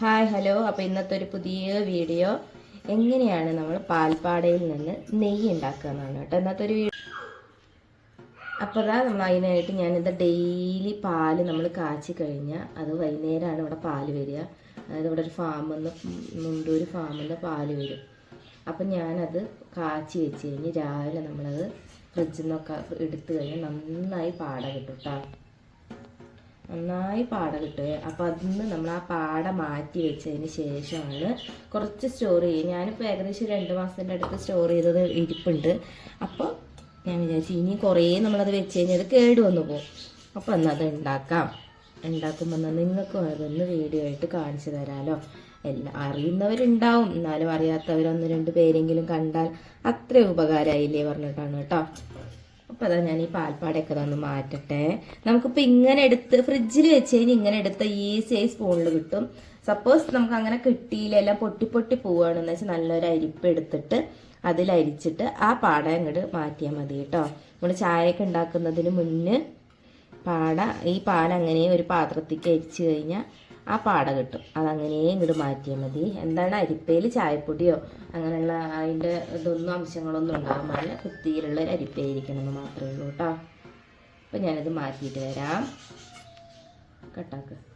Hi hello. അപ്പോൾ ഇന്നത്തെ ഒരു പുതിയ വീഡിയോ. എങ്ങനെയാണ് നമ്മൾ പാൽപ്പാടയിൽ നിന്ന് നെയ്യ് ഉണ്ടാക്കുക എന്നാണ് കേട്ടോ ഇന്നത്തെ ഒരു വീഡിയോ. അപ്പോൾ നമ്മൾ അതിനായിട്ട് ഞാനിത് ഡെയിലി പാൽ നമ്മൾ കാച്ചി കഴിഞ്ഞാൽ അത് വൈകുന്നേരമാണ് ഇവിടെ പാൽ വരിക. അതായത് ഇവിടെ ഒരു ഫാമിൽ നിന്ന് മുണ്ടൂർ ഫാമിൽ നിന്ന് പാൽ വരും. അപ്പം ഞാനത് കാച്ചി വെച്ച് കഴിഞ്ഞ് രാവിലെ നമ്മളത് ഫ്രിഡ്ജിൽ നിന്നൊക്കെ എടുത്തു കഴിഞ്ഞാൽ നന്നായി പാട കിട്ടും കേട്ടോ നന്നായി പാട കിട്ടുക അപ്പോൾ അതിന്ന് നമ്മൾ ആ പാട മാറ്റി വെച്ചതിന് ശേഷമാണ് കുറച്ച് സ്റ്റോർ ചെയ്യുക ഞാനിപ്പോൾ ഏകദേശം രണ്ട് മാസത്തിന്റെ അടുത്ത് സ്റ്റോർ ചെയ്തത് ഇരിപ്പുണ്ട്. അപ്പോൾ ഞാൻ വിചാരിച്ചു ഇനി കുറേ നമ്മളത് വെച്ച് കഴിഞ്ഞാൽ അത് കേട് വന്നു പോകും. അപ്പോൾ എന്നാൽ അത് ഉണ്ടാക്കാം. ഉണ്ടാക്കുമ്പോൾ എന്നാൽ നിങ്ങൾക്ക് അതൊന്ന് വീഡിയോ ആയിട്ട് കാണിച്ചു തരാമല്ലോ എല്ലാം അറിയുന്നവരുണ്ടാവും. എന്നാലും അറിയാത്തവരൊന്ന് രണ്ട് പേരെങ്കിലും കണ്ടാൽ അത്ര ഉപകാരമായില്ലേ പറഞ്ഞിട്ടാണ് കേട്ടോ. അപ്പോൾ അതാ ഞാൻ ഈ പാൽപ്പാടയൊക്കെ ഒന്ന് മാറ്റട്ടെ. നമുക്കിപ്പോൾ ഇങ്ങനെ എടുത്ത് ഫ്രിഡ്ജിൽ വെച്ച് കഴിഞ്ഞാൽ ഇങ്ങനെ എടുത്ത ഈസി ആയി സ്പൂണിൽ കിട്ടും. സപ്പോസ് നമുക്ക് അങ്ങനെ കിട്ടിയില്ല എല്ലാം പൊട്ടി പൊട്ടി പോവുകയാണെന്ന് വെച്ചാൽ നല്ലൊരു അരിപ്പ് എടുത്തിട്ട് അതിലരിച്ചിട്ട് ആ പാട അങ്ങോട്ട് മാറ്റിയാൽ മതി കേട്ടോ. നമ്മൾ ചായയൊക്കെ ഉണ്ടാക്കുന്നതിന് മുന്നേ പാട ഈ പാൽ അങ്ങനെ ഒരു പാത്രത്തേക്ക് അരിച്ചു കഴിഞ്ഞാൽ ആ പാട കിട്ടും. അതങ്ങനെ ഇങ്ങോട്ട് മാറ്റിയാൽ മതി. എന്താണ് അരിപ്പയിൽ ചായപ്പൊടിയോ അങ്ങനെയുള്ള അതിന്റെ ഇതൊന്നും അംശങ്ങളൊന്നും ഉണ്ടാകാൻ പാടില്ല. കുത്തിയിലുള്ള അരിപ്പയിരിക്കണം എന്ന് മാത്രമേ ഉള്ളൂ കേട്ടോ. അപ്പം ഞാനിത് മാറ്റിയിട്ട് വരാം. കട്ടാക്ക്.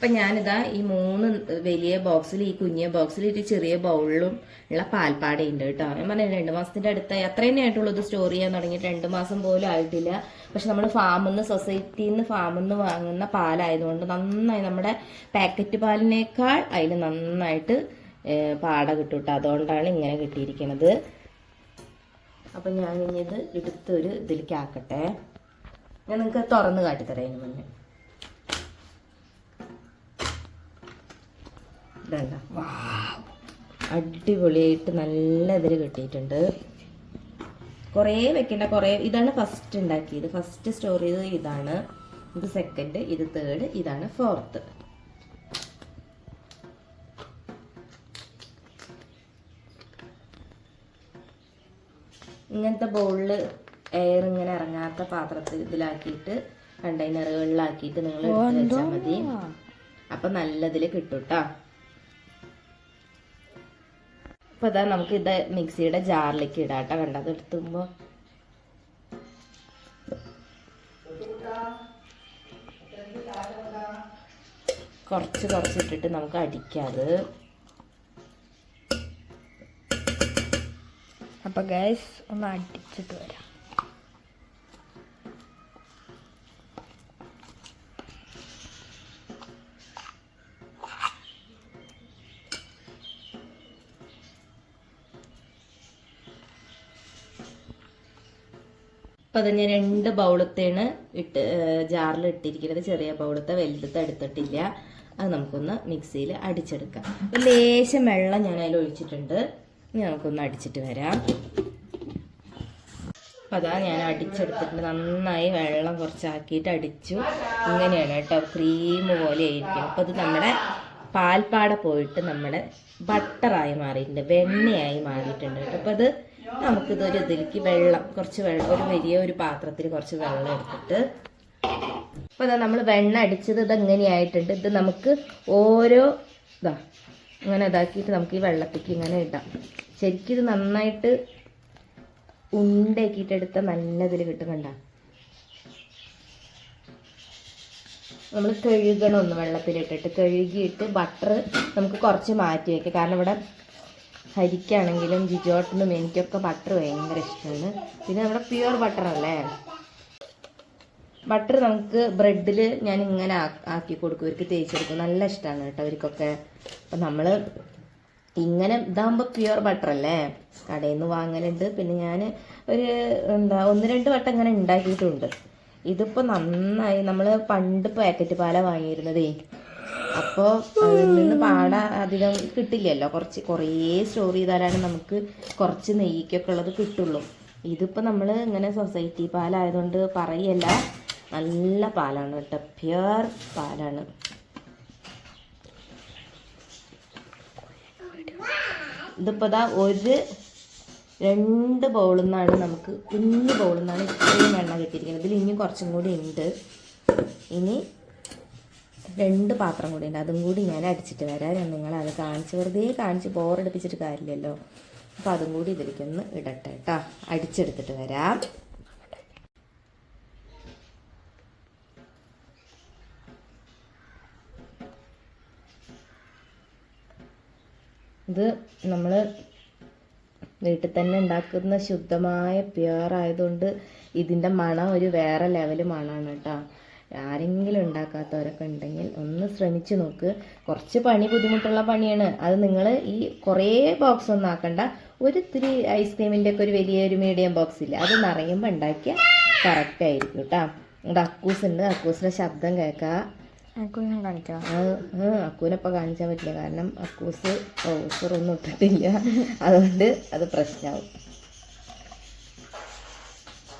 അപ്പം ഞാനിതാ ഈ മൂന്ന് വലിയ ബോക്സിൽ ഈ കുഞ്ഞിയ ബോക്സിൽ ഒരു ചെറിയ ബൗളിലും ഉള്ള പാൽപ്പാടയുണ്ട് കേട്ടോ. ഞാൻ പറഞ്ഞു രണ്ട് മാസത്തിന്റെ അടുത്തായി അത്ര തന്നെ ആയിട്ടുള്ളൂ സ്റ്റോർ ചെയ്യാൻ തുടങ്ങിയിട്ട്. രണ്ട് മാസം പോലും ആയിട്ടില്ല. പക്ഷെ നമ്മൾ ഫാമിൽ നിന്ന് സൊസൈറ്റിയിൽ നിന്ന് ഫാമിൽ നിന്ന് വാങ്ങുന്ന പാലായതുകൊണ്ട് നന്നായി നമ്മുടെ പാക്കറ്റ് പാലിനേക്കാൾ അതിൽ നന്നായിട്ട് പാട കിട്ടും കേട്ടോ. അതുകൊണ്ടാണ് ഇങ്ങനെ കിട്ടിയിരിക്കുന്നത് അപ്പം ഞാൻ ഇനി ഇത് എടുത്തൊരു ഇതിലേക്ക് ആക്കട്ടെ. ഞാൻ നിങ്ങൾക്ക് തുറന്ന് കാട്ടിത്തരാം ഇനി മുന്നേ. ഇതണ്ട അടിപൊളിയായിട്ട് നല്ല ഇതിൽ കിട്ടിയിട്ടുണ്ട്. കുറേ വെക്കണ്ട കുറേ. ഇതാണ് ഫസ്റ്റ് ഉണ്ടാക്കിയത്. ഫസ്റ്റ് സ്റ്റോർ ചെയ്തത് ഇതാണ്. ഇത് സെക്കൻഡ് ഇത് തേർഡ് ഇതാണ് ഫോർത്ത് ഇങ്ങനത്തെ ബൗളിൽ എയർ ഇങ്ങനെ ഇറങ്ങാത്ത പാത്രത്തിൽ ഇതിലാക്കിയിട്ട് കണ്ടെയ്നറുകളിലാക്കിയിട്ട് നിങ്ങൾ എടുത്ത് വെച്ചാൽ മതി. അപ്പൊ നല്ലതിൽ കിട്ടും കേട്ടോ അപ്പൊ ഇതാ നമുക്ക് ഇത് മിക്സിയുടെ ജാറിലേക്ക് ഇടാം വേണ്ട കണ്ടത് കുറച്ച് കുറച്ച് ഇട്ടിട്ട് നമുക്ക് അടിക്കാത് അപ്പൊ ഗൈസ് ഒന്ന് അടിച്ചിട്ട് വരാം. അപ്പൊ അത് ഞാൻ രണ്ട് ബൗളത്തേണ് ഇട്ട് ജാറിൽ ഇട്ടിരിക്കുന്നത്. ചെറിയ ബൗളത്തെ വലുതത്തെ എടുത്തിട്ടില്ല. അത് നമുക്കൊന്ന് മിക്സിയിൽ അടിച്ചെടുക്കാം. ലേശം വെള്ളം ഞാൻ അതിൽ ഒഴിച്ചിട്ടുണ്ട്. ഇനി നമുക്കൊന്ന് അടിച്ചിട്ട് വരാം. അപ്പം അതാ ഞാൻ അടിച്ചെടുത്തിട്ട് നന്നായി വെള്ളം കുറച്ചാക്കിയിട്ട് അടിച്ചു. ഇങ്ങനെയാണ് കേട്ടോ ക്രീം പോലെ ആയിരിക്കും അപ്പോൾ അത് നമ്മുടെ പാൽപ്പാട പോയിട്ട് നമ്മുടെ ബട്ടറായി മാറിയിട്ടുണ്ട്. വെണ്ണയായി മാറിയിട്ടുണ്ട് കേട്ടോ. അപ്പോൾ അത് നമുക്കിതൊരു ഇതിലേക്ക് വെള്ളം കുറച്ച് വെള്ളം ഒരു വലിയ ഒരു പാത്രത്തിൽ കുറച്ച് വെള്ളം എടുത്തിട്ട്. അപ്പോൾ ഇതാ നമ്മൾ വെണ്ണ അടിച്ചത് ഇത് എങ്ങനെയായിട്ടുണ്ട് ഇത് നമുക്ക് ഓരോ ഇതാ അങ്ങനെ ഇതാക്കിയിട്ട് നമുക്ക് ഈ വെള്ളത്തേക്ക് ഇങ്ങനെ ഇടാം. ശരിക്കും ഇത് നന്നായിട്ട് ഉണ്ടാക്കിയിട്ട് എടുത്ത നല്ലതിൽ കിട്ടുന്നുണ്ട നമ്മൾ കഴുകണം ഒന്ന് വെള്ളത്തിലിട്ടിട്ട്. കഴുകിയിട്ട് ബട്ടർ നമുക്ക് കുറച്ച് മാറ്റി വയ്ക്കാം കാരണം ഇവിടെ ഹരിക്കാണെങ്കിലും ജിജോട്ടിനും എനിക്കൊക്കെ ബട്ടർ ഭയങ്കര ഇഷ്ടമാണ്. പിന്നെ നമ്മുടെ പ്യുവർ ബട്ടർ അല്ലേ? ബട്ടർ നമുക്ക് ബ്രെഡിൽ ഞാൻ ഇങ്ങനെ ആക്കി കൊടുക്കും. ഇവർക്ക് തേച്ച് കൊടുക്കും. നല്ല ഇഷ്ടമാണ് കേട്ടോ അവർക്കൊക്കെ അപ്പം നമ്മൾ ഇങ്ങനെ ഇതാകുമ്പോൾ പ്യുവർ ബട്ടർ അല്ലേ? കടയിൽ നിന്ന് വാങ്ങലുണ്ട്. പിന്നെ ഞാൻ ഒരു എന്താ ഒന്ന് രണ്ട് വട്ടം ഇങ്ങനെ ഉണ്ടാക്കിയിട്ടുണ്ട്. ഇതിപ്പോൾ നന്നായി. നമ്മൾ പണ്ട് പാക്കറ്റ് പാല വാങ്ങിയിരുന്നതേ. അപ്പോൾ അതിൽ നിന്ന് പാട അധികം കിട്ടില്ലല്ലോ. കുറച്ച് കുറേ സ്റ്റോർ ചെയ്താലാണ് നമുക്ക് കുറച്ച് നെയ്ക്കൊക്കെ ഉള്ളത് കിട്ടുള്ളൂ. ഇതിപ്പോൾ നമ്മൾ ഇങ്ങനെ സൊസൈറ്റി പാലായതുകൊണ്ട് പറയല്ല. നല്ല പാലാണ് കേട്ടോ. പ്യുവർ പാലാണ്. ഇതിപ്പോൾ ദാ ഒരു രണ്ട് ബൗളിൽ നിന്നാണ് നമുക്ക് കുഞ്ഞ് ബൗളിൽ നിന്നാണ് ഇത്രയും വെണ്ണ കിട്ടിയിരിക്കുന്നത്. ഇതിൽ ഇനിയും കുറച്ചും കൂടി ഉണ്ട്. ഇനി രണ്ട് പാത്രം കൂടി ഉണ്ട്. അതും കൂടി ഞാൻ അടിച്ചിട്ട് വരാം. ഞാൻ നിങ്ങളത് കാണിച്ച് വെറുതെ കാണിച്ച് ബോറടിപ്പിച്ചിട്ട് കാര്യമില്ലല്ലോ. അപ്പോൾ അതും കൂടി ഇതിലേക്കൊന്ന് ഇടട്ടെ കേട്ടോ അടിച്ചെടുത്തിട്ട് വരാം. ഇത് നമ്മൾ വീട്ടിൽ തന്നെ ഉണ്ടാക്കുന്ന ശുദ്ധമായ പ്യുവർ ആയതുകൊണ്ട് ഇതിന്റെ മണം ഒരു വേറെ ലെവൽ മണമാണ് കേട്ടോ ആരെങ്കിലും ഉണ്ടാക്കാത്തവരൊക്കെ ഉണ്ടെങ്കിൽ ഒന്ന് ശ്രമിച്ചു നോക്ക്. കുറച്ച് പണി ബുദ്ധിമുട്ടുള്ള പണിയാണ്. അത് നിങ്ങൾ ഈ കുറേ ബോക്സ് ഒന്നും ആക്കണ്ട. ഒരു ഇത്തിരി ഐസ്ക്രീമിന്റെ ഒക്കെ ഒരു വലിയൊരു മീഡിയം ബോക്സ് ഇല്ല? അത് നിറയുമ്പോൾ ഉണ്ടാക്കിയാൽ കറക്റ്റ് ആയിരിക്കും കേട്ടോ ഇവിടെ അക്കൂസ് ഉണ്ട് അക്കൂസിന്റെ ശബ്ദം കേൾക്കാം എനിക്ക് ഞാൻ കാണിക്കാം അത് അക്കൂനപ്പം കാണിച്ചാൽ പറ്റില്ല. കാരണം അക്കൂസ് ഒന്നും ഇട്ടിട്ടില്ല. അതുകൊണ്ട് അത് പ്രശ്നമാവും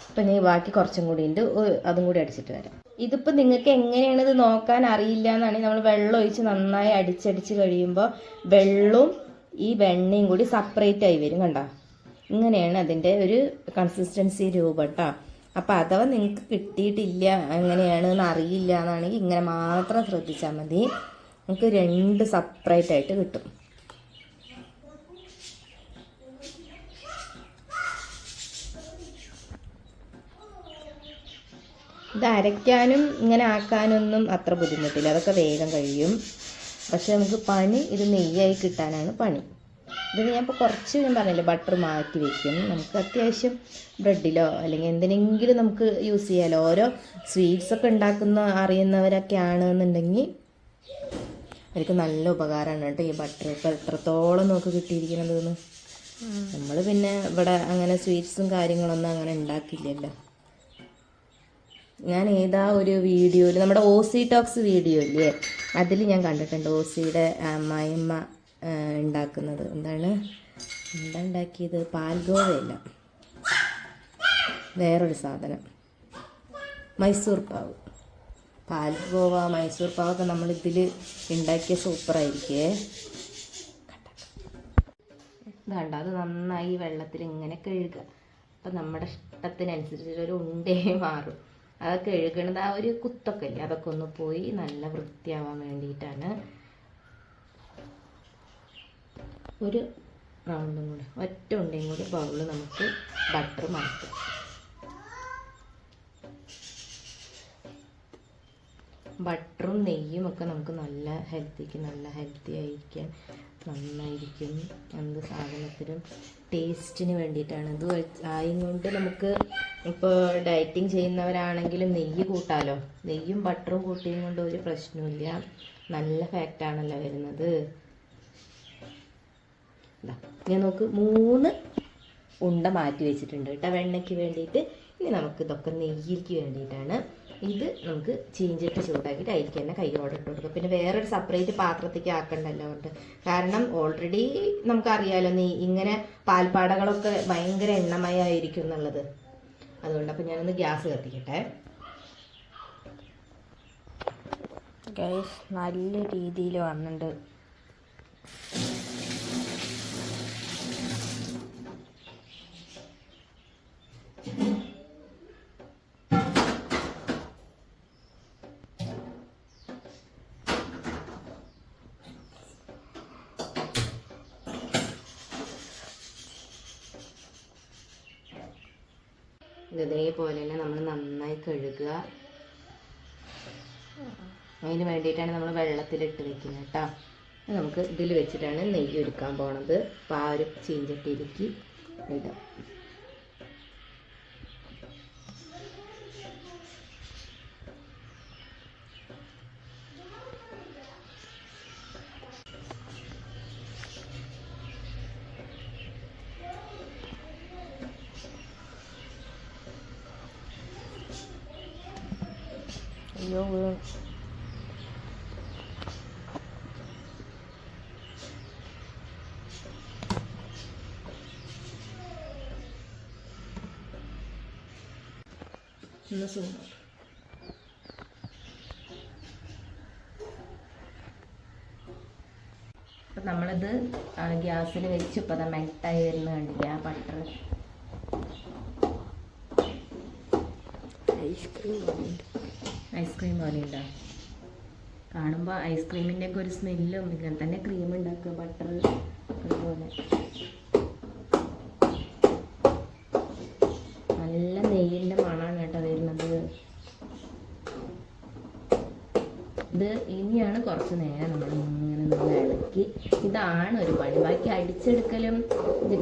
അപ്പം ഞാൻ ബാക്കി കുറച്ചും കൂടി ഉണ്ട് അതും കൂടി അടിച്ചിട്ട് വരാം. ഇതിപ്പോൾ നിങ്ങൾക്ക് എങ്ങനെയാണ് ഇത് നോക്കാൻ അറിയില്ല എന്നാണെങ്കിൽ നമ്മൾ വെള്ളം ഒഴിച്ച് നന്നായി അടിച്ചടിച്ച് കഴിയുമ്പോൾ വെള്ളവും ഈ വെണ്ണയും കൂടി സെപ്പറേറ്റ് ആയി വരും കണ്ടോ? ഇങ്ങനെയാണ് അതിന്റെ ഒരു കൺസിസ്റ്റൻസി രൂപം കേട്ടോ അപ്പോൾ അഥവാ നിങ്ങൾക്ക് കിട്ടിയിട്ടില്ല എങ്ങനെയാണെന്ന് അറിയില്ല എന്നാണെങ്കിൽ ഇങ്ങനെ മാത്രം ശ്രദ്ധിച്ചാൽ മതി. നമുക്ക് രണ്ട് സെപ്പറേറ്റ് ആയിട്ട് കിട്ടും. ഇത് അരയ്ക്കാനും ഇങ്ങനെ ആക്കാനൊന്നും അത്ര ബുദ്ധിമുട്ടില്ല. അതൊക്കെ വേഗം കഴിയും. പക്ഷെ നമുക്ക് പണി ഇത് നെയ്യായി കിട്ടാനാണ് പണി. ഇത് ഞാൻ ഇപ്പോൾ കുറച്ച് ഞാൻ പറഞ്ഞില്ലേ ബട്ടർ മാറ്റി വെക്കും. നമുക്ക് അത്യാവശ്യം ബ്രെഡിലോ അല്ലെങ്കിൽ എന്തിനെങ്കിലും നമുക്ക് യൂസ് ചെയ്യാമല്ലോ ഓരോ സ്വീറ്റ്സ് ഒക്കെ ഉണ്ടാക്കുന്ന അറിയുന്നവരൊക്കെ ആണെന്നുണ്ടെങ്കിൽ അവർക്ക് നല്ല ഉപകാരമാണ് കേട്ടോ ഈ ബട്ടർ ഇപ്പോൾ എത്രത്തോളം നമുക്ക് കിട്ടിയിരിക്കുന്നത് നമ്മൾ പിന്നെ ഇവിടെ അങ്ങനെ സ്വീറ്റ്സും കാര്യങ്ങളൊന്നും അങ്ങനെ ഉണ്ടാക്കില്ലല്ലോ. ഞാൻ ഏതാ ഒരു വീഡിയോയിൽ നമ്മുടെ ഒ സി ടോക്സ് വീഡിയോ ഇല്ലേ? അതിൽ ഞാൻ കണ്ടിട്ടുണ്ട് ഒ സിയുടെ അമ്മായിമ്മ ഉണ്ടാക്കുന്നത്. എന്താണ്? എന്താ ഉണ്ടാക്കിയത്? പാൽഗോവയല്ല. വേറൊരു സാധനം. മൈസൂർ പാവ്. പാൽഗോവ മൈസൂർ പാവൊക്കെ നമ്മൾ ഇതിൽ ഉണ്ടാക്കിയ സൂപ്പറായിരിക്കേ. ഇതാണ്ട അത് നന്നായി വെള്ളത്തിൽ ഇങ്ങനെ കഴുകുക. അപ്പം നമ്മുടെ ഇഷ്ടത്തിനനുസരിച്ചൊരു ഉണ്ടേ മാറും. അതൊക്കെ കഴുകണത് ആ ഒരു കുത്തൊക്കെ ഇല്ലേ അതൊക്കെ ഒന്ന് പോയി നല്ല വൃത്തിയാവാൻ വേണ്ടിയിട്ടാണ്. ഒരു റൗണ്ടും കൂടി. ഒറ്റ ഉണ്ടയും കൂടി ബൗളിൽ നമുക്ക് ബട്ടർ മാറ്റാം. ബട്ടറും നെയ്യും ഒക്കെ നമുക്ക് നല്ല ഹെൽത്തിക്ക് നല്ല ഹെൽത്തി ആയിരിക്കാൻ നന്നായിരിക്കും. എന്ത് സാധനത്തിനും ടേസ്റ്റിന് വേണ്ടിയിട്ടാണ്. ഇത് ആയതുകൊണ്ട് ആയും കൊണ്ട് നമുക്ക് ഇപ്പോൾ ഡയറ്റിംഗ് ചെയ്യുന്നവരാണെങ്കിലും നെയ്യ് കൂട്ടാലോ? നെയ്യും ബട്ടറും കൂട്ടിയും കൊണ്ട് ഒരു പ്രശ്നവുമില്ല. നല്ല ഫാക്റ്റാണല്ലോ വരുന്നത്. ഞാൻ നോക്ക് മൂന്ന് ഉണ്ട മാറ്റി വെച്ചിട്ടുണ്ട് കേട്ടോ വെണ്ണയ്ക്ക് വേണ്ടിയിട്ട്. ഇനി നമുക്ക് ഇതൊക്കെ നെയ്യിലേക്ക് വേണ്ടിയിട്ടാണ്. ഇത് നമുക്ക് ചീഞ്ചിട്ട് ചൂടാക്കിയിട്ട് അതിലേക്ക് തന്നെ കൈയോടെ ഇട്ട് കൊടുക്കും. പിന്നെ വേറൊരു സെപ്പറേറ്റ് പാത്രത്തേക്ക് ആക്കണ്ടല്ലോ കൊണ്ട് കാരണം ഓൾറെഡി നമുക്കറിയാലോ നീ ഇങ്ങനെ പാൽപ്പാടകളൊക്കെ ഭയങ്കര എണ്ണമയമായിരിക്കും എന്നുള്ളത്. അതുകൊണ്ട് അപ്പം ഞാനൊന്ന് ഗ്യാസ് കത്തിക്കട്ടെ. ഗൈസ് നല്ല രീതിയിൽ വന്നിട്ടുണ്ട് ഇത് ഇതേപോലെ തന്നെ നമ്മൾ നന്നായി കഴുകുക അതിന് വേണ്ടിയിട്ടാണ് നമ്മൾ വെള്ളത്തിലിട്ട് വെക്കുന്നത് കേട്ടോ. നമുക്ക് ഇതിൽ വെച്ചിട്ടാണ് നെയ്യ് ഒരുക്കാൻ പോണത്. അപ്പോൾ ആ ഒരു ഇടാം അയ്യോ വീണു ഒന്ന് സൂം അപ്പം നമ്മളിത് ഗ്യാസിൽ വെച്ച് ഇപ്പം അത് മെൽട്ടായി വരുന്ന കണ്ടില്ല ആ ബട്ടർ ഐസ്ക്രീം ഐസ്ക്രീം പോലെ ഉണ്ടോ കാണുമ്പോൾ ഐസ്ക്രീമിന്റെയൊക്കെ ഒരു സ്മെല്ലും ഇങ്ങനെ തന്നെ ക്രീം ഉണ്ടാക്കുക ബട്ടർ അതുപോലെ നല്ല നെയ്യിന്റെ മണമാണ് കേട്ടോ വരുന്നത് ഇത് ഇനിയാണ് കുറച്ച് നേരം നമ്മൾ ഇങ്ങനെ നമ്മൾ ഇളക്കി. ഇതാണ് ഒരു പണി. ബാക്കി അടിച്ചെടുക്കലും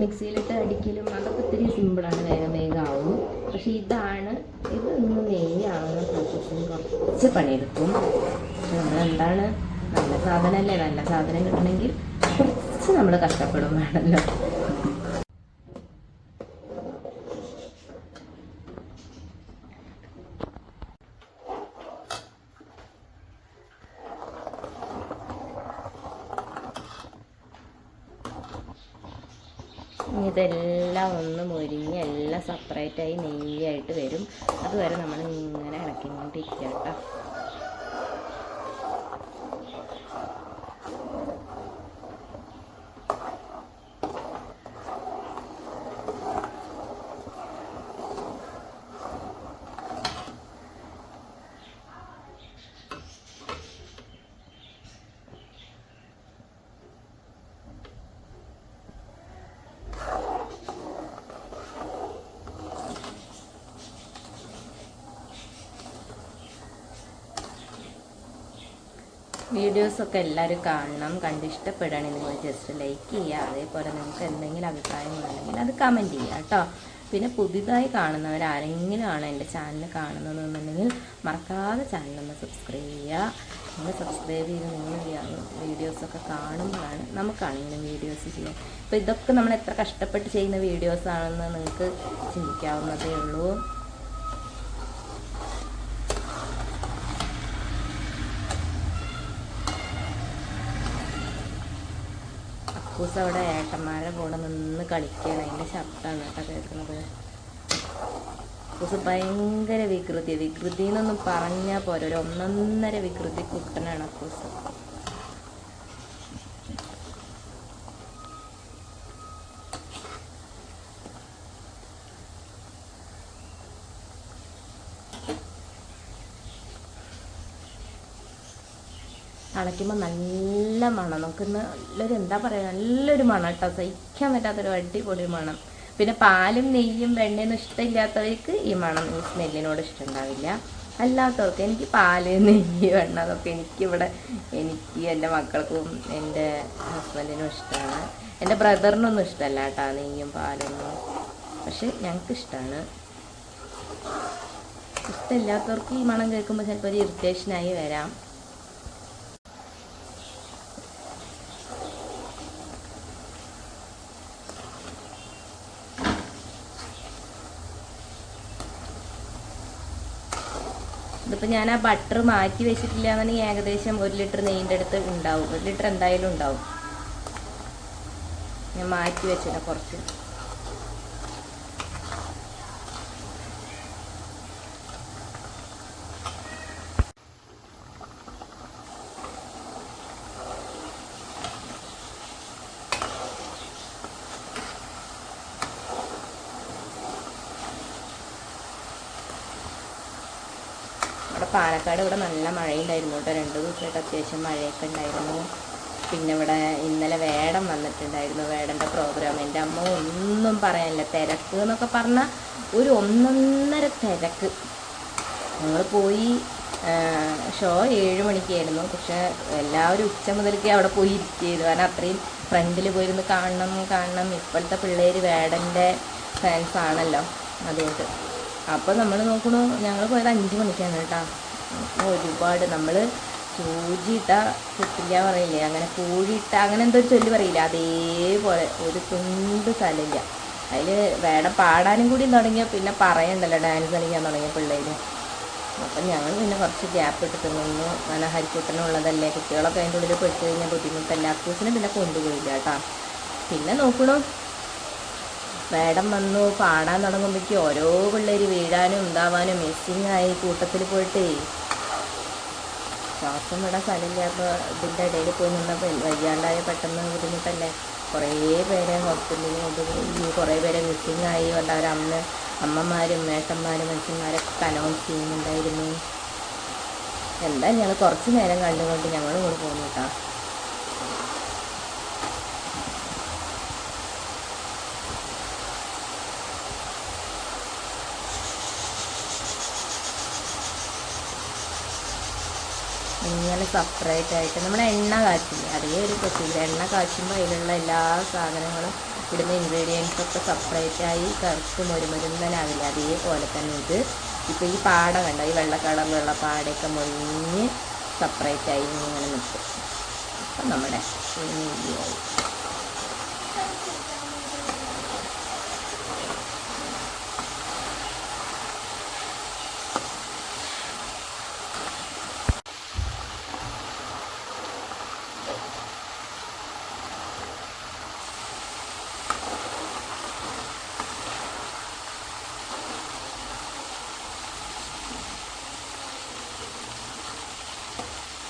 മിക്സിയിലിട്ട് അടിക്കലും അതൊക്കെ ഇത്തിരി സിമ്പിളാണ് വേഗം വേഗം ആവും. പക്ഷെ ഇതാണ് ഇത് ഇന്ന് നെയ്യാവുന്ന പ്രോസസ്സിന് കുറച്ച് പണിയെടുക്കും. നമ്മളെന്താണ് നല്ല സാധനമല്ലേ നല്ല സാധനം കിട്ടണമെങ്കിൽ കുറച്ച് നമ്മൾ കഷ്ടപ്പെടും വേണമല്ലോ ഇനി ഇതെല്ലാം ഒന്ന് മൊരിഞ്ഞ് എല്ലാം സെപ്പറേറ്റായി നെയ്യായിട്ട് വരും. അതുവരെ നമ്മൾ ഇങ്ങനെ ഇളക്കിക്കൊണ്ടിരിക്കുക കേട്ടോ. വീഡിയോസൊക്കെ എല്ലാവരും കാണണം. കണ്ട് ഇഷ്ടപ്പെടുകയാണെങ്കിൽ നിങ്ങൾ ജസ്റ്റ് ലൈക്ക് ചെയ്യുക. അതേപോലെ നിങ്ങൾക്ക് എന്തെങ്കിലും അഭിപ്രായങ്ങളുണ്ടെങ്കിൽ അത് കമന്റ് ചെയ്യുക കേട്ടോ. പിന്നെ പുതിയതായി കാണുന്നവർ ആരെങ്കിലും ആണ് എന്റെ ചാനൽ കാണുന്നതെന്നുണ്ടെങ്കിൽ മറക്കാതെ ചാനലൊന്ന് സബ്സ്ക്രൈബ് ചെയ്യുക. നിങ്ങൾ സബ്സ്ക്രൈബ് ചെയ്ത് നിങ്ങൾ വീഡിയോസൊക്കെ കാണുമ്പോഴാണ് നമുക്കാണെങ്കിലും വീഡിയോസ് ചെയ്യാം അപ്പോൾ ഇതൊക്കെ നമ്മൾ എത്ര കഷ്ടപ്പെട്ട് ചെയ്യുന്ന വീഡിയോസാണെന്ന് നിങ്ങൾക്ക് ചിന്തിക്കാവുന്നതേ ഉള്ളൂ. അക്കൂസ് അവിടെ ഏട്ടന്മാരുടെ കൂടെ നിന്ന് കളിക്കുകയാണ് അതിന്റെ ശബ്ദമാണ് കേട്ടോ കേൾക്കുന്നത്. കക്കൂസ് ഭയങ്കര വികൃതി. വികൃതി എന്നൊന്നും പറഞ്ഞാൽ പോരെ. ഒരു ഒന്നൊന്നര വികൃതി കുട്ടനാണ് കക്കൂസ്. അടയ്ക്കുമ്പോൾ നല്ല മണം. നമുക്ക് നല്ലൊരു എന്താ പറയുക നല്ലൊരു മണം കേട്ടോ സഹിക്കാൻ പറ്റാത്തൊരു അടിപൊളി മണം. പിന്നെ പാലും നെയ്യും വെണ്ണയൊന്നും ഇഷ്ടമില്ലാത്തവർക്ക് ഈ മണം ഈ സ്മെല്ലിനോട് ഇഷ്ടമുണ്ടാവില്ല. അല്ലാത്തവർക്ക് എനിക്ക് പാൽ നെയ്യ് വെണ്ണ അതൊക്കെ എനിക്കിവിടെ എനിക്ക് എന്റെ മക്കൾക്കും എന്റെ ഹസ്ബൻഡിനും ഇഷ്ടമാണ്. എന്റെ ബ്രദറിനൊന്നും ഇഷ്ടമല്ല കേട്ടോ നെയ്യും പാലൊന്നും പക്ഷെ ഞങ്ങൾക്ക് ഇഷ്ടമാണ്. ഇഷ്ടമില്ലാത്തവർക്ക് ഈ മണം കേൾക്കുമ്പോൾ ചിലപ്പോൾ ഒരു ഇറിറ്റേഷനായി വരാം. ഇതിപ്പോൾ ഞാൻ ആ ബട്ടർ മാറ്റി വെച്ചിട്ടില്ല എന്നുണ്ടെങ്കിൽ ഏകദേശം ഒരു ലിറ്റർ നെയ്യിന്റെ അടുത്ത് ഉണ്ടാവും. ഒരു ലിറ്റർ എന്തായാലും ഉണ്ടാവും. ഞാൻ മാറ്റി വെച്ചില്ല കുറച്ച്. ഇവിടെ പാലക്കാട് ഇവിടെ നല്ല മഴയുണ്ടായിരുന്നു കേട്ടോ. രണ്ട് ദിവസമായിട്ട് അത്യാവശ്യം മഴയൊക്കെ ഉണ്ടായിരുന്നു. പിന്നെ ഇവിടെ ഇന്നലെ വേടം വന്നിട്ടുണ്ടായിരുന്നു വേടന്റെ പ്രോഗ്രാം എന്റെ അമ്മ ഒന്നും പറയാനില്ല. തിരക്ക് എന്നൊക്കെ പറഞ്ഞാൽ ഒരു ഒന്നൊന്നര തിരക്ക്. ഞങ്ങൾ പോയി ഷോ ഏഴ് മണിക്കായിരുന്നു. പക്ഷെ എല്ലാവരും ഉച്ച മുതൽക്കേ അവിടെ പോയി ഇരിക്കുകയായിരുന്നു. കാരണം അത്രയും ഫ്രണ്ടിൽ പോയിരുന്ന് കാണണം കാണണം. ഇപ്പോഴത്തെ പിള്ളേർ വേടന്റെ ഫാൻസ് ആണല്ലോ. അതുകൊണ്ട് അപ്പോൾ നമ്മൾ നോക്കണു ഞങ്ങൾ പോയത് അഞ്ച് മണിക്കാണ് കേട്ടോ. ഒരുപാട് നമ്മൾ സൂചിയിട്ട കിട്ടില്ല പറയില്ലേ അങ്ങനെ പൂഴിയിട്ട അങ്ങനെ എന്തോ ചൊല്ലി പറയില്ല അതേപോലെ ഒരു തുണ്ട് സ്ഥലമില്ല. അതിൽ വേണം പാടാനും കൂടി തുടങ്ങിയ പിന്നെ പറയണ്ടല്ലോ ഡാൻസ് കളിക്കാൻ തുടങ്ങിയ പിള്ളേർ അപ്പം ഞങ്ങൾ പിന്നെ കുറച്ച് ഗ്യാപ്പ് ഇട്ടിട്ട് നിന്നു. അങ്ങനെ ഹരിക്കൂട്ടനുള്ളതല്ലേ കുട്ടികളൊക്കെ അതിന്റെ ഉള്ളിൽ പെട്ട് കഴിഞ്ഞാൽ ബുദ്ധിമുട്ടല്ല അക്കൂസിനെ പിന്നെ കൊണ്ടുപോയില്ല കേട്ടോ. പിന്നെ നോക്കണു വേടം വന്നു പാടാൻ തുടങ്ങുമ്പോഴേക്കും ഓരോ പിള്ളേർ വീഴാനും ഉണ്ടാവാനും മിസ്സിങ് ആയി കൂട്ടത്തിൽ പോയിട്ടേ. ശ്വാസം വിടാൻ സ്ഥലമില്ലാത്ത ഇതിന്റെ ഇടയിൽ പോയി നിന്നപ്പോൾ വയ്യാണ്ടായ പെട്ടെന്ന് ബുദ്ധിമുട്ടല്ലേ. കുറേ പേരെ ഹോസ്പിറ്റലിൽ കൊണ്ടുപോയി കുറേ പേരെ മിസ്സിങ് ആയി വന്ന അമ്മ അമ്മമാരും മേട്ടന്മാരും മനുഷ്യന്മാരൊക്കെ അനൗൺസ് ചെയ്യുന്നുണ്ടായിരുന്നു എന്താ ഞങ്ങൾ കുറച്ച് നേരം കണ്ടുകൊണ്ട് ഞങ്ങളും ഇങ്ങോട്ട് പോകുന്നു കേട്ടോ ഇങ്ങനെ സെപ്പറേറ്റ് ആയിട്ട് നമ്മൾ എണ്ണ കാച്ചില്ലേ? അതേ ഒരു പ്രൊസീജർ എണ്ണ കാച്ചുമ്പോൾ അതിലുള്ള എല്ലാ സാധനങ്ങളും ഇടുന്ന ഇൻഗ്രീഡിയൻസ് ഒക്കെ സെപ്പറേറ്റ് ആയി കറക്റ്റ് മൊരുമരുന്നനാവില്ല അതേപോലെ തന്നെ ഇത്. ഇപ്പോൾ ഈ പാട കണ്ട? ഈ വെള്ള കളറിലുള്ള പാടയൊക്കെ മൊഴിഞ്ഞ് സെപ്പറേറ്റ് ആയി ഇങ്ങനെ നിൽക്കും അപ്പം നമ്മുടെ നെയ്യായി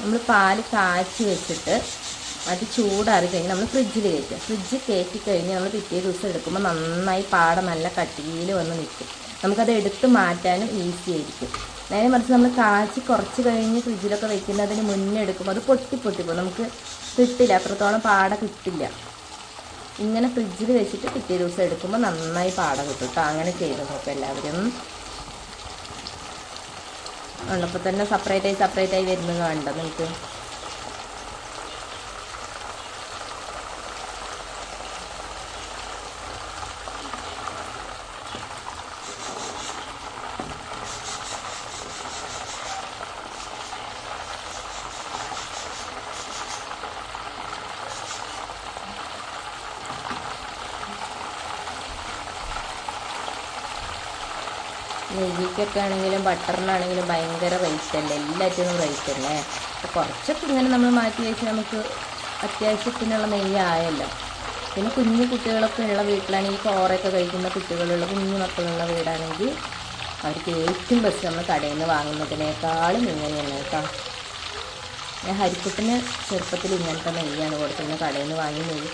നമ്മൾ പാൽ കാച്ചി വെച്ചിട്ട് അത് ചൂടാറി കഴിഞ്ഞ് നമ്മൾ ഫ്രിഡ്ജിൽ കയറ്റുക. ഫ്രിഡ്ജ് കയറ്റി കഴിഞ്ഞ് നമ്മൾ പിറ്റേ ദിവസം എടുക്കുമ്പോൾ നന്നായി പാട നല്ല കട്ടിയിൽ വന്ന് നിൽക്കും. നമുക്കത് എടുത്ത് മാറ്റാനും ഈസി ആയിരിക്കും. നേരെ മറിച്ച് നമ്മൾ കാച്ചി കുറച്ച് കഴിഞ്ഞ് ഫ്രിഡ്ജിലൊക്കെ വെക്കുന്നതിന് മുന്നേ എടുക്കുമ്പോൾ അത് പൊട്ടി പൊട്ടി പോകും. നമുക്ക് കിട്ടില്ല. അത്രത്തോളം പാട കിട്ടില്ല. ഇങ്ങനെ ഫ്രിഡ്ജിൽ വെച്ചിട്ട് പിറ്റേ ദിവസം എടുക്കുമ്പോൾ നന്നായി പാട കിട്ടും കേട്ടോ അങ്ങനെ ചെയ്ത് നോക്കാം എല്ലാവരും. ഉള്ളപ്പോൾ തന്നെ സെപ്പറേറ്റ് ആയി സെപ്പറേറ്റ് ആയി വരുന്നത് കണ്ടോ നിങ്ങൾക്ക്. നെയ്യിക്കൊക്കെ ആണെങ്കിലും ബട്ടറിനാണെങ്കിലും ഭയങ്കര റേറ്റ് അല്ലേ? എല്ലാറ്റിനും റേറ്റ് അല്ലേ? അപ്പോൾ കുറച്ചൊക്കെ ഇങ്ങനെ നമ്മൾ മാറ്റി വെച്ച് നമുക്ക് അത്യാവശ്യത്തിനുള്ള നെയ്യ് ആയല്ലോ. പിന്നെ കുഞ്ഞു കുട്ടികളൊക്കെ ഉള്ള വീട്ടിലാണെങ്കിൽ ചോറൊക്കെ കഴിക്കുന്ന കുട്ടികളുള്ള കുഞ്ഞു മക്കളുള്ള വീടാണെങ്കിൽ അവർക്ക് ഏറ്റവും ബെസ്റ്റ് നമ്മൾ കടയിൽ നിന്ന് വാങ്ങുന്നതിനേക്കാളും ഇങ്ങനെയാണ് കേട്ടോ. ഞാൻ ഹരിക്കുട്ടിന് ചെറുപ്പത്തിൽ ഇങ്ങനത്തെ നെയ്യാണ് കൊടുത്തിരുന്നത്. കടയിൽ നിന്ന് വാങ്ങി നെയ്യ്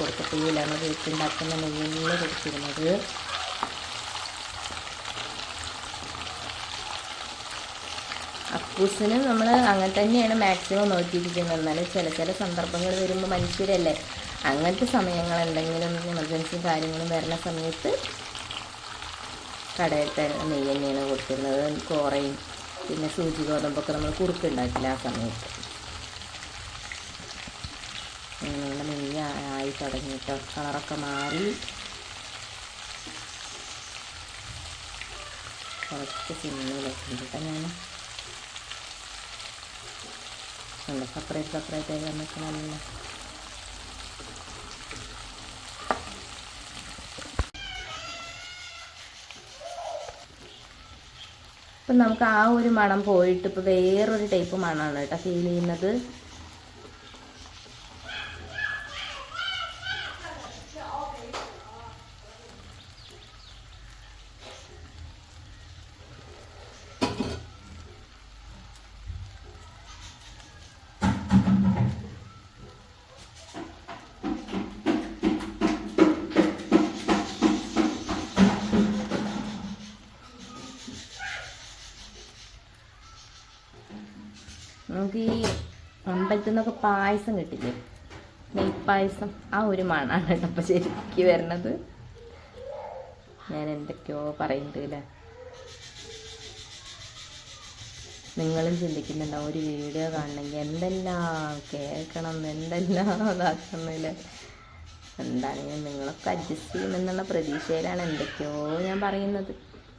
നമ്മൾ വീട്ടിലുണ്ടാക്കുന്ന നെയ്യ് കൊടുത്തിരുന്നത്. അപ്പൂസിന് നമ്മൾ അങ്ങനെ തന്നെയാണ് മാക്സിമം നോക്കിയിരിക്കുന്നത്. എന്നാലും ചില ചില സന്ദർഭങ്ങൾ വരുമ്പോൾ മനുഷ്യരല്ലേ? അങ്ങനത്തെ സമയങ്ങളുണ്ടെങ്കിലും എമർജൻസി കാര്യങ്ങളും വരുന്ന സമയത്ത് കടയിൽ തന്നെ നെയ്യ് തന്നെയാണ് കൊടുത്തിരുന്നത്. കോറയും പിന്നെ സൂചി ഗോതമ്പൊക്കെ നമ്മൾ കുറുക്കുണ്ടാക്കില്ല ആ സമയത്ത്. അങ്ങനെയുള്ള നെയ്യ് ആയി തുടങ്ങിയിട്ടോ. കളറൊക്കെ മാറി. കുറച്ച് സിമ്മിലൊക്കെ ഞാൻ ഉണ്ട് സെപ്പറേറ്റ് സെപ്പറേറ്റ് ആയി വന്നിട്ട് നല്ല ഇപ്പം നമുക്ക് ആ ഒരു മണം പോയിട്ട് ഇപ്പോൾ വേറൊരു ടൈപ്പ് മണമാണ് കേട്ടോ ഫീൽ ചെയ്യുന്നത്. നമുക്ക് ഈ അമ്പലത്തിൽ നിന്നൊക്കെ പായസം കിട്ടില്ലേ? നെയ്പ്പായസം. ആ ഒരു മണാണ് കേട്ടോ അപ്പം ശരിക്ക് വരണത്. ഞാൻ എന്തൊക്കെയോ പറയുന്നുണ്ട് അല്ലേ നിങ്ങളും ചിന്തിക്കുന്നുണ്ടാവും ഒരു വീഡിയോ കാണണമെങ്കിൽ എന്തെല്ലാം കേൾക്കണം എന്തെല്ലാം ഇതാക്കുന്നില്ല എന്താണെങ്കിലും നിങ്ങളൊക്കെ അഡ്ജസ്റ്റ് ചെയ്യുമെന്നുള്ള പ്രതീക്ഷയിലാണ് എന്തൊക്കെയോ ഞാൻ പറയുന്നത്.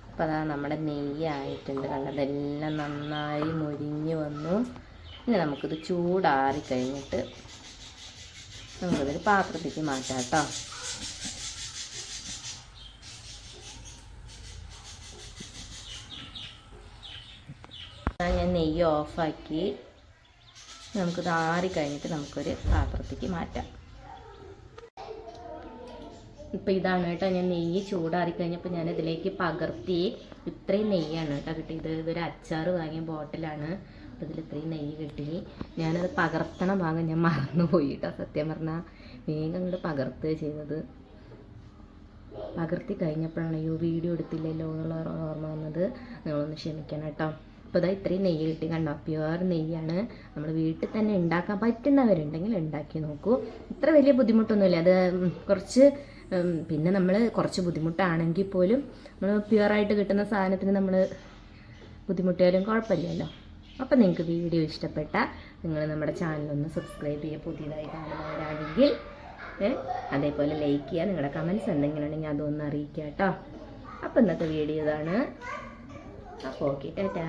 അപ്പോൾ അതാ നമ്മുടെ നെയ്യായിട്ടുണ്ട് കണ്ടതെല്ലാം നന്നായി മുരിഞ്ഞു വന്നു. ഇനി നമുക്കിത് ചൂടാറി കഴിഞ്ഞിട്ട് നമുക്കിതൊരു പാത്രത്തേക്ക് മാറ്റാം കേട്ടോ. ഞാൻ നെയ്യ് ഓഫാക്കി നമുക്കിത് ആറി കഴിഞ്ഞിട്ട് നമുക്കൊരു പാത്രത്തേക്ക് മാറ്റാം. ഇപ്പം ഇതാണ് കേട്ടോ ഞാൻ നെയ്യ് ചൂടാറി കഴിഞ്ഞപ്പോൾ ഞാൻ ഇതിലേക്ക് പകർത്തി ഇത്രയും നെയ്യാണ് കേട്ടോ കിട്ടിയത്. ഇതൊരു അച്ചാർ വാങ്ങിയ ബോട്ടിലാണ്. അപ്പോൾ ഇതിൽ ഇത്രയും നെയ്യ് കിട്ടി ഞാനത് പകർത്തണ ഭാഗം ഞാൻ മറന്നുപോയി കേട്ടോ സത്യം പറഞ്ഞാൽ വേഗം അങ്ങോട്ട് പകർത്തുക ചെയ്തത്. പകർത്തി കഴിഞ്ഞപ്പോഴാണ് അയ്യോ വീഡിയോ എടുത്തില്ലല്ലോ എന്നുള്ള ഓർമ്മ വന്നത്. നിങ്ങളൊന്ന് ക്ഷമിക്കണം കേട്ടോ. അപ്പോൾ ഇതാ ഇത്രയും നെയ്യ് കിട്ടി കണ്ടോ? പ്യുവർ നെയ്യാണ്. നമ്മൾ വീട്ടിൽ തന്നെ ഉണ്ടാക്കാൻ പറ്റുന്നവരുണ്ടെങ്കിൽ ഉണ്ടാക്കി നോക്കൂ. ഇത്ര വലിയ ബുദ്ധിമുട്ടൊന്നുമില്ല. അത് കുറച്ച് പിന്നെ നമ്മൾ കുറച്ച് ബുദ്ധിമുട്ടാണെങ്കിൽ പോലും നമ്മൾ പ്യുവറായിട്ട് കിട്ടുന്ന സാധനത്തിന് നമ്മൾ ബുദ്ധിമുട്ടിയാലും കുഴപ്പമില്ലല്ലോ. അപ്പം നിങ്ങൾക്ക് വീഡിയോ ഇഷ്ടപ്പെട്ട നിങ്ങൾ നമ്മുടെ ചാനലൊന്ന് സബ്സ്ക്രൈബ് ചെയ്യുക. പുതിയതായി കാണുന്നവരാണെങ്കിൽ അതേപോലെ ലൈക്ക് ചെയ്യുക. നിങ്ങളുടെ കമൻസ് എന്തെങ്കിലും ഉണ്ടെങ്കിൽ അതൊന്ന് അറിയിക്കുക കേട്ടോ. അപ്പോൾ ഇന്നത്തെ വീഡിയോ ഇതാണ്. അപ്പോൾ ഓക്കെ ടാറ്റാ.